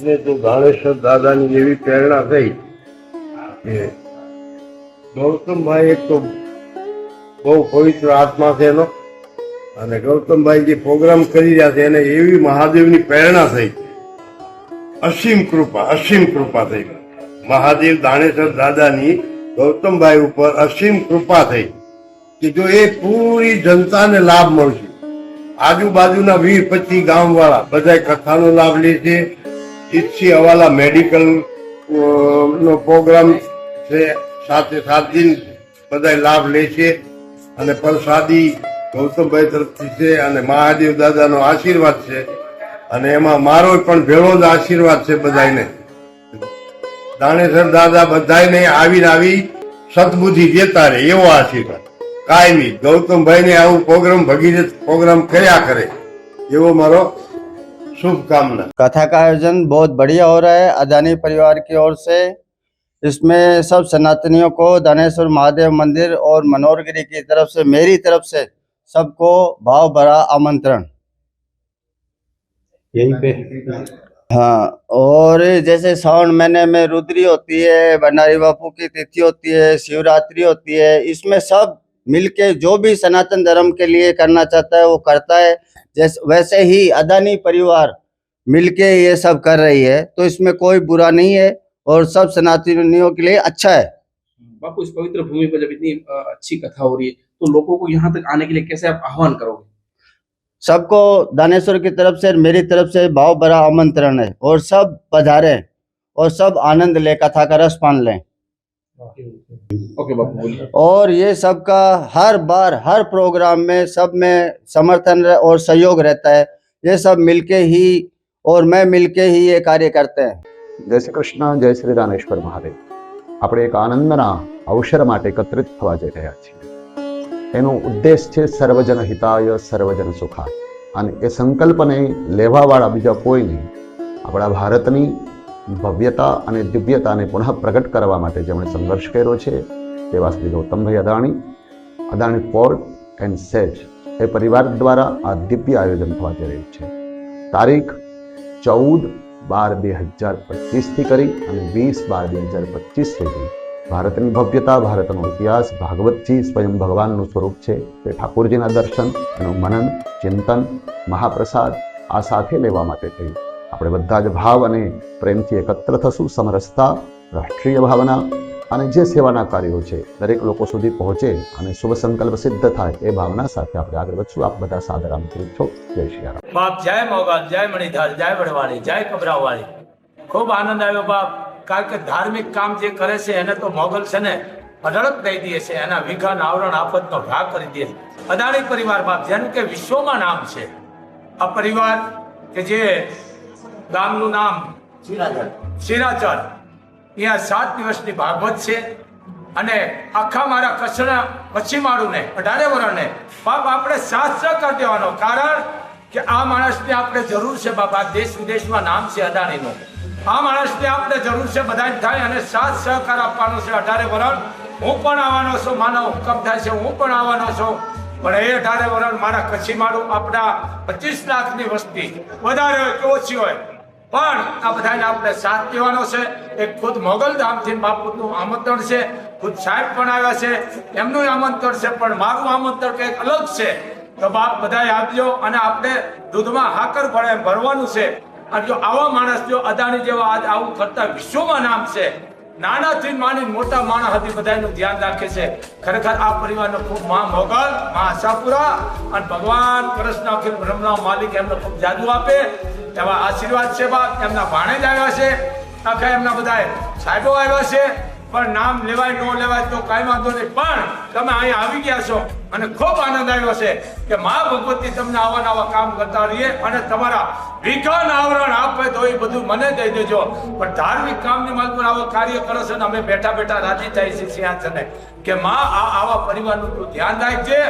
અને તો ગાણેશ્વર દાદાની એવી પ્રેરણા થઈ કે ગૌતમભાઈ એક તો બહુ પવિત્ર આત્મા છે એનો. અને ગૌતમભાઈ જે પ્રોગ્રામ કરી રહ્યા છે એને એવી મહાદેવની પ્રેરણા થઈ. અસીમ કૃપા અસીમ કૃપા થઈ. મહાદેવ દાણેશ્વર દાદાની ગૌતમભાઈ ઉપર અસીમ કૃપા થઈ કે જો એ પૂરી જનતાને લાભ મળશે. આજુબાજુના વીર પચીસ ગામ વાળા બધા કથાનો લાભ લે છે. ઈચ્છી હવાલા મેડિકલ નો પ્રોગ્રામ છે. સાથે સાત દિન બધા લાભ લે છે. અને પ્રસાદી ગૌતમભાઈ તરફથી છે અને મહાદેવ દાદાનો આશીર્વાદ છે. અને એમાં મારો પણ ભેળો જ આશીર્વાદ છે બધાને દાણેશ્વર દાદા બધાને આવીને આવી સદબુદ્ધિ દેતા રહે એવો આશીર્વાદ. કાયમી ગૌતમભાઈ ને આવું પ્રોગ્રામ ભગીરથ પ્રોગ્રામ કર્યા કરે. એવો મારો शुभकामना। कथा का आयोजन बहुत बढ़िया हो रहा है। अदानी परिवार की ओर से इसमें सब सनातनियों को धनेश्वर महादेव मंदिर और मनोहरगिरी की तरफ़ से मेरी तरफ़ से सबको भाव भरा आमंत्रण। यही पे। हाँ और जैसे श्रावण महीने में रुद्री होती है भंडारी बापू की तिथि होती है शिवरात्रि होती है इसमें सब मिलके जो भी सनातन धर्म के लिए करना चाहता है वो करता है। जैसे वैसे ही अदानी परिवार मिलके ये सब कर रही है तो इसमें कोई बुरा नहीं है और सब सनातनियों के लिए अच्छा है। बापू इस पवित्र भूमि पर जब इतनी अच्छी कथा हो रही है तो लोगों को यहाँ तक आने के लिए कैसे आप आह्वान करोगे? सबको दानेश्वर की तरफ़ से मेरी तरफ़ से भाव भरा आमंत्रण है और सब पधारे और सब आनंद ले कथा का रस पान लें। और ये सबका हर बार हर प्रोग्राम में सब में समर्थन रह- और सहयोग रहता है ये सब मिलके ही और मैं मिलके ही ये कार्य करते हैं જય શ્રી કૃષ્ણ જય શ્રી દાનેશ્વર મહાદેવ આપણે એક આનંદના અવસર માટે એકત્રિત થવા જઈ રહ્યા છીએ એનો ઉદ્દેશ છે સર્વજન હિતાય સર્વજન સુખાય અને એ સંકલ્પને લેવાવાળા બીજા કોઈ નહીં આપણા ભારતની ભવ્યતા અને દિવ્યતાને પુનઃ પ્રગટ કરવા માટે જેમણે સંઘર્ષ કર્યો છે, તેવા શ્રી ગૌતમભાઈ Adani Adani port and SEZ એ પરિવાર દ્વારા આ દિવ્ય આયોજન થવા જઈ રહ્યું છે. તારીખ ચૌદ બાર બે હજાર પચીસથી કરી અને વીસ બાર બે હજાર પચીસ સુધી ભારતની ભવ્યતા, ભારતનો ઇતિહાસ, ભાગવતજી સ્વયં ભગવાનનું સ્વરૂપ છે. તે ઠાકોરજીના દર્શન, એનું મનન, ચિંતન, મહાપ્રસાદ આ સાથે લેવા માટે થઈ. આપણે બધા જ ભાવ અને પ્રેમથી એકત્ર થશું, સમરસતા, રાષ્ટ્રીય ભાવના અને જે સેવાના કાર્યો છે, દરેક લોકો સુધી પહોંચે અને શુભ સંકલ્પ સિદ્ધ થાય એ ભાવના સાથે આપણે આગળ વધશું. આપ બધા સાદર આમંત્રિત છો. જય શ્રી રામ. બાપ, જય મોગલ, જય મણિધાર, જય વડવાળી જય કબરાવાળી. ખૂબ આનંદ આવ્યો બાપ. કારણ કે ધાર્મિક કામ જે કરે છે, એને તો મોગલ છે ને અઢળક દઈ દે છે, એના વિઘન આવરણ આફતનો ભાગ કરી દે છે. અદાણી પરિવાર બાપ જેનું કે વિશ્વમાં નામ છે. આ પરિવાર કે જે ગામનું નામ સિરાચર અહીંયા સાત દિવસની ભાગવત છે અને આખા મારા કચ્છના પશ્ચિમ માળુને અઢારે વરણને બાપ આપણે સાથ કરી દેવાનો કારણ કે આ માણસને આપણે જરૂર છે બાપા દેશ વિદેશમાં નામ છે અદાણીનું. આ માણસને આપણે જરૂર છે બધા થાય અને સાથ સહકાર આપવાનો છે અઢારે વરણ. હું પણ આવવાનો છું માનો હુકમ થાય છે હું પણ આવવાનો છું. પણ એ અઢારે વરણ મારા કચ્છી માળું આપણા પચીસ લાખની વસ્તી વધારે હોય કે ઓછી હોય પણ આ બધાને આપણે સાથ દેવાનો છે. એક ખુદ મોગલ ધામથી બાપુનું આમંત્રણ છે. ખુદ સાહેબ પણ આવ્યા છે. એમનું આમંત્રણ છે, પણ મારું આમંત્રણ કંઈક અલગ છે. તો બાપ બધાએ આપજો અને આપણે દૂધમાં હાકર એમ ભરવાનું છે. અને જો આવા માણસ જો અદાણી જેવા આજ આવું કરતા વિશ્વમાં નામ છે. નાનાથી માની મોટા માણસ હતી બધાનું ધ્યાન રાખે છે. ખરેખર આ પરિવારનો ખૂબ મા મોગલ મા આશાપુરા. અને ભગવાન કૃષ્ણ અખિલ બ્રહ્મના માલિક એમને ખૂબ જાદુ આપે. એવા આશીર્વાદ છે બાપ, એમના ભાણેજ આવ્યા છે. આખા એમના બધા સાહેબો આવ્યા છે. પણ નામ લેવાય ન લેવાય તો કાંઈ વાંધો નહીં. પણ તમે અહીંયા આવી ગયા છો. અને ખૂબ આનંદ આવ્યો છે કે મા ભગવતી તમને આવા નવા કામ કરતા રહીએ અને તમારા વિકાન આવરણ આપે તો એ બધું મને દઈ દેજો. પણ ધાર્મિક કામની માલ પર આવો કાર્ય કરો છો ને અમે બેઠા બેઠા રાજી થાય છે સિંહાસને કે માં, આ આવા પરિવારનું તું ધ્યાન રાખજે.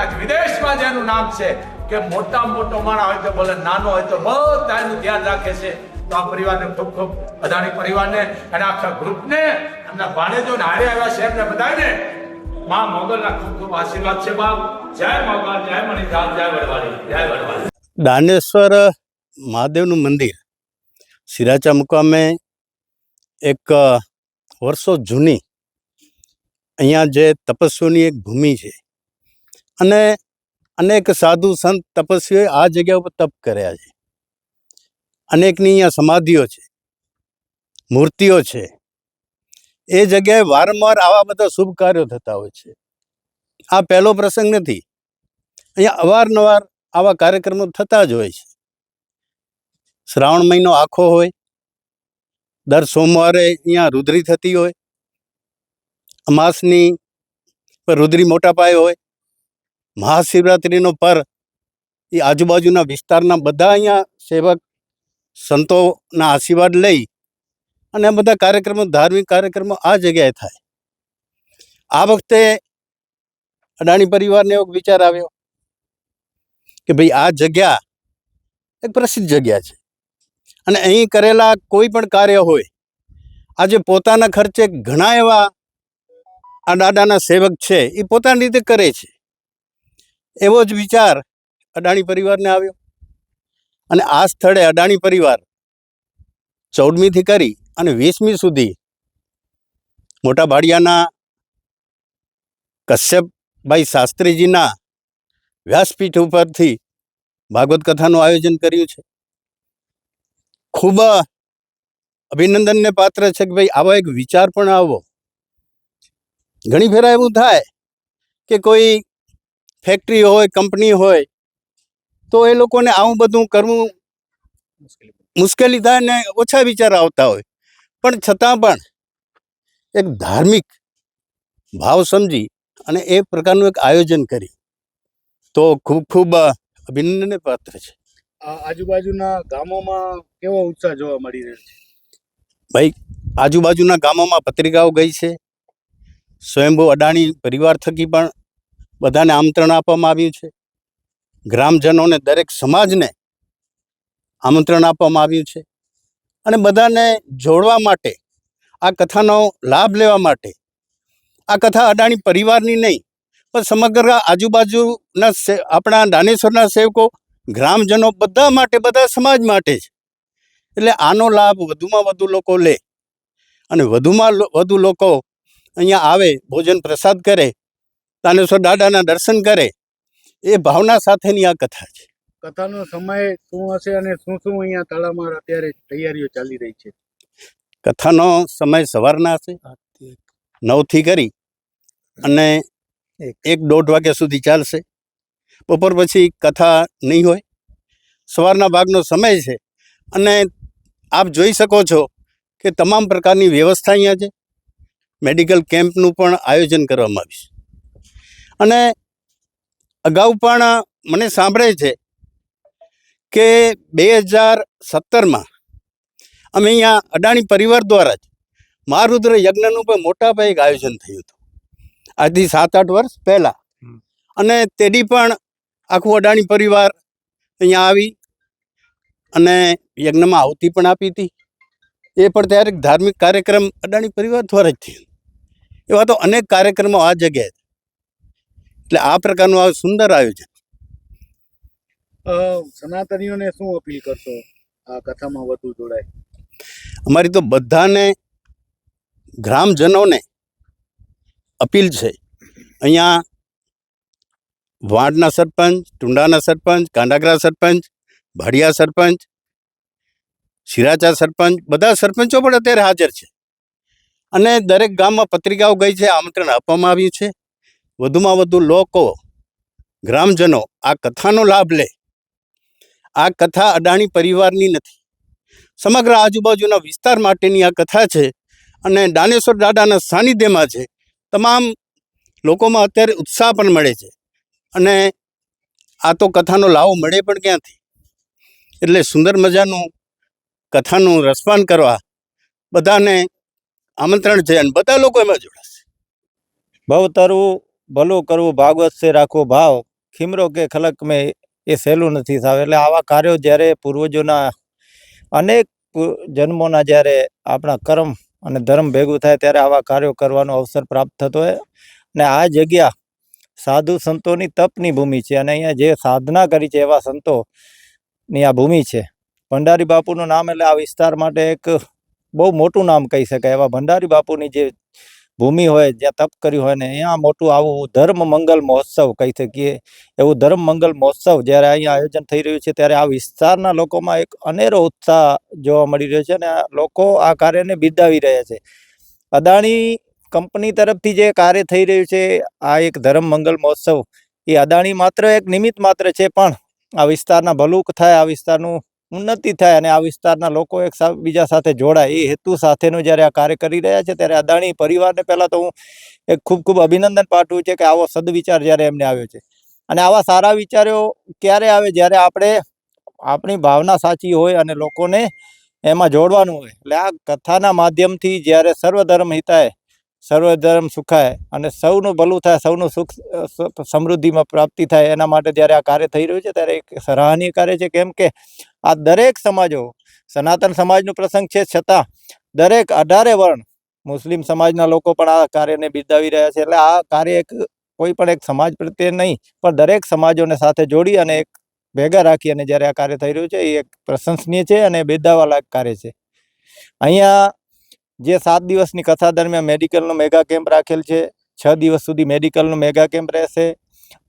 આજ વિદેશમાં જેનું નામ છે કે મોટા મોટો માણસ હોય તો બોલે નાનો હોય તો બધાનું ધ્યાન રાખે છે. તો આ પરિવારને ખૂબ ખૂબ અદાણી પરિવારને અને આખા ગ્રુપને, એમના ભાણેજો ને હારે આવ્યા છે એમને બધાને માં મોગલના ખૂબ ખૂબ આશીર્વાદ છે બાપ. જય મોગલ, જય મણિધામ જય વડવાળી જય વડવાળી. દાનેશ્વર મહાદેવનું મંદિર. સિરાચા મુકામે એક વર્ષો જૂની અહીંયા જે તપસ્વીઓની એક ભૂમિ છે. અને અનેક સાધુ સંત તપસ્વીઓએ આ જગ્યા ઉપર તપ કર્યા છે. અનેકની અહીંયા સમાધિઓ છે. મૂર્તિઓ છે. એ જગ્યાએ વારંવાર આવા બધા શુભ કાર્યો થતા હોય છે. આ પહેલો પ્રસંગ નથી. અહીંયા અવારનવાર આવા કાર્યક્રમો થતા જ હોય છે. શ્રાવણ મહિનો આખો હોય, દર સોમવારે અહીંયા રુદ્રી થતી હોય, અમાસની પર રુદ્રી મોટા પાયે હોય, મહાશિવરાત્રિનો પર એ આજુબાજુના વિસ્તારના બધા અહીંયા સેવક સંતોના આશીર્વાદ લઈ અને આ બધા કાર્યક્રમો, ધાર્મિક કાર્યક્રમો આ જગ્યાએ થાય. આ વખતે અડાણી પરિવારને એવો વિચાર આવ્યો કે ભાઈ આ જગ્યા એક પ્રસિદ્ધ જગ્યા છે. અને અહીં કરેલા કોઈ પણ કાર્ય હોય, આજે પોતાના ખર્ચે ઘણા એવા આ દાદાના સેવક છે એ પોતાની રીતે કરે છે. એવો જ વિચાર અડાણી પરિવારને આવ્યો. અને આ સ્થળે અડાણી પરિવાર ચૌદમીથી કરી અને વીસમી સુધી મોટા ભાડિયાના કશ્યપભાઈ શાસ્ત્રીજીના વ્યાસપીઠ ઉપરથી ભાગવત કથાનું આયોજન કર્યું છે. ખૂબ અભિનંદનને પાત્ર છે કે ભાઈ આવો એક વિચાર પણ આવો. ઘણી ફેરા એવું થાય કે કોઈ ફેક્ટરી હોય કંપની હોય, તો એ લોકોને આવું બધું કરવું મુશ્કેલી થાય ને ઓછા વિચાર આવતા હોય. પણ છતાં પણ એક ધાર્મિક ભાવ સમજી અને એ પ્રકારનું એક આયોજન કરી તો ખૂબ ખૂબ અભિનંદનને પાત્ર છે. આ આજુબાજુના ગામોમાં કેવો ઉત્સાહ જોવા મળી રહ્યો છે? ભાઈ આજુબાજુના ગામોમાં પત્રિકાઓ ગઈ છે. સ્વયંભૂ અડાણી પરિવાર થકી પણ બધાને આમંત્રણ આપવામાં આવ્યું છે. ગ્રામજનોને દરેક સમાજને આમંત્રણ આપવામાં આવ્યું છે. અને બધાને જોડવા માટે, આ કથાનો લાભ લેવા માટે. આ કથા અડાણી પરિવારની નહીં, પણ સમગ્ર આજુબાજુના આપણા દાનેશ્વરના સેવકો, ગ્રામજનો બધા માટે, બધા સમાજ માટે જ. એટલે આનો લાભ વધુમાં વધુ લોકો લે. અને વધુમાં વધુ લોકો અહીંયા આવે, ભોજન પ્રસાદ કરે તાનેશ્વર દાદાના દર્શન કરે, એ ભાવના સાથેની આ કથા છે. કથાનો સમય શું હશે અને શું શું અહીંયા તળાવમાં અત્યારે તૈયારીઓ ચાલી રહી છે? કથાનો સમય સવારના હશે નવથી કરી અને એક દોઢ વાગ્યા સુધી ચાલશે. બપોર પછી કથા નહીં હોય સવારના ભાગનો સમય છે અને આપ જોઈ શકો છો કે તમામ પ્રકારની વ્યવસ્થા અહીંયા છે. મેડિકલ કેમ્પનું પણ આયોજન કરવામાં આવ્યું છે. અને અગાઉ પણ મને સાંભળે છે કે બે હજાર સત્તરમાં અમે અહીંયા અડાણી પરિવાર દ્વારા જ મહારુદ્ર યજ્ઞનું પણ મોટા પાયે આયોજન થયું હતું. આજથી સાત આઠ વર્ષ પહેલાં. અને તેડી પણ આખું અડાણી પરિવાર અહીંયા આવી અને યજ્ઞમાં આહુતિ પણ આપી હતી. એ પણ ત્યારે એક ધાર્મિક કાર્યક્રમ અડાણી પરિવાર દ્વારા જ થયો. એવા તો અનેક કાર્યક્રમો આ જગ્યાએ. એટલે આ પ્રકારનું આ સુંદર આયોજન. સનાતનીઓને શું અપીલ કરશો આ કથામાં વધુ જોડાય? અમારી તો બધાને ગ્રામજનોને અપીલ છે. અહીંયા વાડના સરપંચ, ટુંડાના સરપંચ, કાંડાગરા સરપંચ, ભાડિયા સરપંચ, શિરાચા સરપંચ, બધા સરપંચો પણ અત્યારે હાજર છે. અને દરેક ગામમાં પત્રિકાઓ ગઈ છે, આમંત્રણ આપવામાં આવ્યું છે. વધુમાં વધુ લોકો, ગ્રામજનો આ કથાનો લાભ લે. આ કથા અડાણી પરિવારની નથી. સમગ્ર આજુબાજુના વિસ્તાર માટેની આ કથા છે અને દાનેશ્વર દાદાના સાનિધ્યમાં છે. તમામ લોકોમાં અત્યારે ઉત્સાહ પણ મળે છે અને આ તો કથાનો લાવો મળે પણ ક્યાંથી? એટલે સુંદર મજાનું કથાનું રસપાન કરવા બધાને આમંત્રણ છે અને બધા લોકો એમાં જોડાશે. ભવ તરવું ભલું કરવું ભાગવત સે રાખવો ભાવ. ખીમરો કે ખલક મેં એ સહેલું નથી સાવ એટલે આવા કાર્યો જ્યારે પૂર્વજોના અનેક જન્મોના જ્યારે આપણા કર્મ અને ધર્મ ભેગું થાય ત્યારે આવા કાર્યો કરવાનો અવસર પ્રાપ્ત થતો હોય. ને આ જગ્યા સાધુ સંતોની તપની ભૂમિ છે. અને અહીંયા જે સાધના કરી છે એવા સંતોની આ ભૂમિ છે. ભંડારી બાપુનું નામ એટલે આ વિસ્તાર માટે એક બહુ મોટું નામ કહી શકાય એવા ભંડારી બાપુની જે ભૂમિ હોય, જ્યાં તપ કર્યું હોય ને અહીંયા મોટું આવું ધર્મ મંગલ મહોત્સવ કહી શકીએ. એવું ધર્મ મંગલ મહોત્સવ જ્યારે અહીંયા આયોજન થઈ રહ્યું છે, ત્યારે આ વિસ્તારના લોકોમાં એક અનેરો ઉત્સાહ જોવા મળી રહ્યો છે અને લોકો આ કાર્યને બિરદાવી રહ્યા છે. અદાણી કંપની તરફથી જે કાર્ય થઈ રહ્યું છે, આ એક ધર્મ મંગલ મહોત્સવ. એ અદાણી માત્ર એક નિમિત્ત માત્ર છે, પણ આ વિસ્તારના ભલુક થાય, આ વિસ્તારનું ઉન્નતિ થાય અને આ વિસ્તારના લોકો એક બીજા સાથે જોડાય. એ હેતુ સાથેનું જ્યારે આ કાર્ય કરી રહ્યા છે, ત્યારે અદાણી પરિવારને પહેલાં તો હું એક ખૂબ ખૂબ અભિનંદન પાઠવું છે કે આવો સદવિચાર જ્યારે એમને આવ્યો છે. અને આવા સારા વિચારો ક્યારે આવે? જ્યારે આપણે આપણી ભાવના સાચી હોય અને લોકોને એમાં જોડવાનું હોય. એટલે આ કથાના માધ્યમથી જ્યારે સર્વધર્મ હિતાય, સર્વધર્મ સુખાય અને સૌનું ભલું થાય, સૌનું સુખ સમૃદ્ધિમાં પ્રાપ્તિ થાય, એના માટે જ્યારે આ કાર્ય થઈ રહ્યું છે, ત્યારે એક સરાહનીય કાર્ય છે. કેમ કે આ દરેક સમાજો, સનાતન સમાજનો પ્રસંગ છે, છતાં દરેક અઢારે વર્ણ મુસ્લિમ સમાજના લોકો પણ આ કાર્યને બિરદાવી રહ્યા છે. એટલે આ કાર્ય એક કોઈ પણ એક સમાજ પ્રત્યે નહીં, પણ દરેક સમાજોને સાથે જોડી અને એક ભેગા રાખી અને જ્યારે આ કાર્ય થઈ રહ્યું છે, એ એક પ્રશંસનીય છે અને બિરદાવવા કાર્ય છે. અહીંયા જે સાત દિવસની કથા દરમિયાન મેડિકલનો મેગા કેમ્પ રાખેલ છે, છ દિવસ સુધી મેડિકલનો મેગા કેમ્પ રહેશે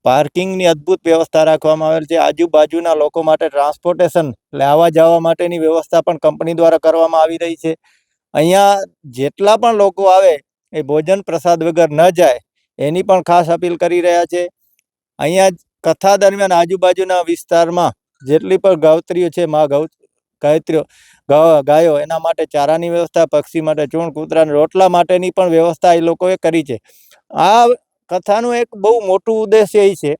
પાર્કિંગની અદ્ભુત વ્યવસ્થા રાખવામાં આવેલ છે. આજુબાજુના લોકો માટે ટ્રાન્સપોર્ટેશન એટલે આવવા જવા માટેની વ્યવસ્થા પણ કંપની દ્વારા કરવામાં આવી રહી છે. અહીંયા જેટલા પણ લોકો આવે, એ ભોજન પ્રસાદ વગર ન જાય, એની પણ ખાસ અપીલ કરી રહ્યા છે. અહીંયા કથા દરમિયાન આજુબાજુના વિસ્તારમાં જેટલી પણ ગાવત્રીઓ છે, મા ગૌ, ગાયત્રીઓ ગાયો, એના માટે ચારાની વ્યવસ્થા, પક્ષી માટે ચૂણ, કૂતરાના રોટલા માટેની પણ વ્યવસ્થા એ લોકોએ કરી છે. આ કથાનું એક બહુ મોટું ઉદ્દેશ્ય એ છે.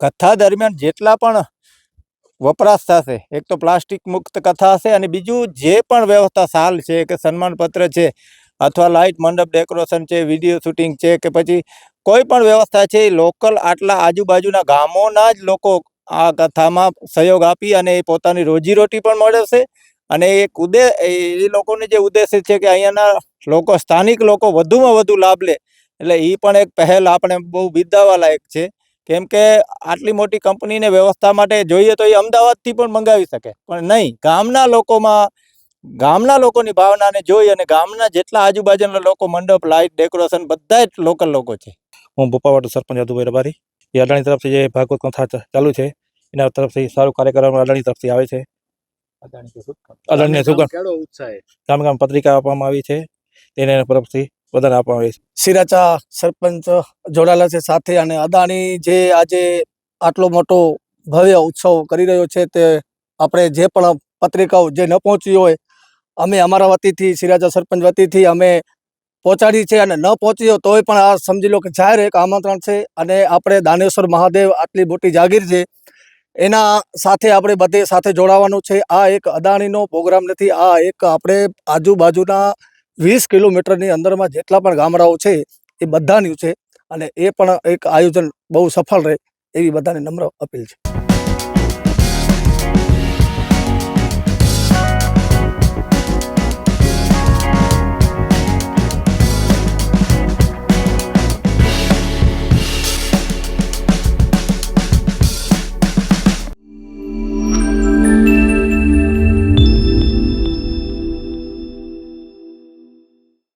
કથા દરમિયાન જેટલા પણ વપરાશ થશે, એક તો પ્લાસ્ટિક મુક્ત કથા હશે અને બીજું જે પણ વ્યવસ્થા સાલ છે કે સન્માનપત્ર છે અથવા લાઇટ મંડપ ડેકોરેશન છે, વીડિયો શૂટિંગ છે કે પછી કોઈ પણ વ્યવસ્થા છે એ લોકલ આટલા આજુબાજુના ગામોના જ લોકો આ કથામાં સહયોગ આપી અને એ પોતાની રોજીરોટી પણ મળશે. અને એક ઉદે, એ એ લોકોને જે ઉદ્દેશ્ય છે કે અહીંયાના લોકો, સ્થાનિક લોકો વધુમાં વધુ લાભ લે એટલે એ પણ એક પહેલ આપણે બહુ બિરદાવવા લાયક છે. કેમ કે આટલી મોટી કંપનીને વ્યવસ્થા માટે જોઈએ તો એ અમદાવાદથી પણ મંગાવી શકે. પણ નહીં ગામના લોકોમાં ગામના લોકોની ભાવનાને જોઈ અને ગામના જેટલા આજુબાજુના લોકો મંડપ લાઇટ ડેકોરેશન બધા જ લોકલ લોકો છે. હું ભૂપાવાડ સરપંચ યાદુભાઈ રબારી. એ અડાણી તરફથી જે ભાગવત કંથા ચાલુ છે એના તરફથી સારું કાર્યક્રમ અડાણી તરફથી આવે છે. અડાણીને સુગમ. ગામ ગામ પત્રિકા આપવામાં આવી છે. તેને તરફથી બધાને આપવામાં આવી છે. સિરાચા સરપંચ જોડાયેલા છે સાથે અને અદાણી જે આજે આટલો મોટો ભવ્ય ઉત્સવ કરી રહ્યો છે તે આપણે જે પણ પત્રિકાઓ જે ન પહોંચી હોય, અમે અમારા વતીથી સિરાજા સરપંચ વતીથી અમે પહોંચાડી છે અને ન પહોંચી હોય તોય પણ આ સમજી લો કે જાહેર એક આમંત્રણ છે અને આપણે દાનેશ્વર મહાદેવ આટલી મોટી જાગીર છે, એના સાથે આપણે બધે સાથે જોડાવાનું છે. આ એક અદાણીનો પ્રોગ્રામ નથી, આ એક આપણે આજુબાજુના વીસ કિલોમીટરની અંદરમાં જેટલા પણ ગામડાઓ છે, એ બધાની છે અને એ પણ એક આયોજન બહુ સફળ રહે એવી બધાને નમ્ર અપીલ છે.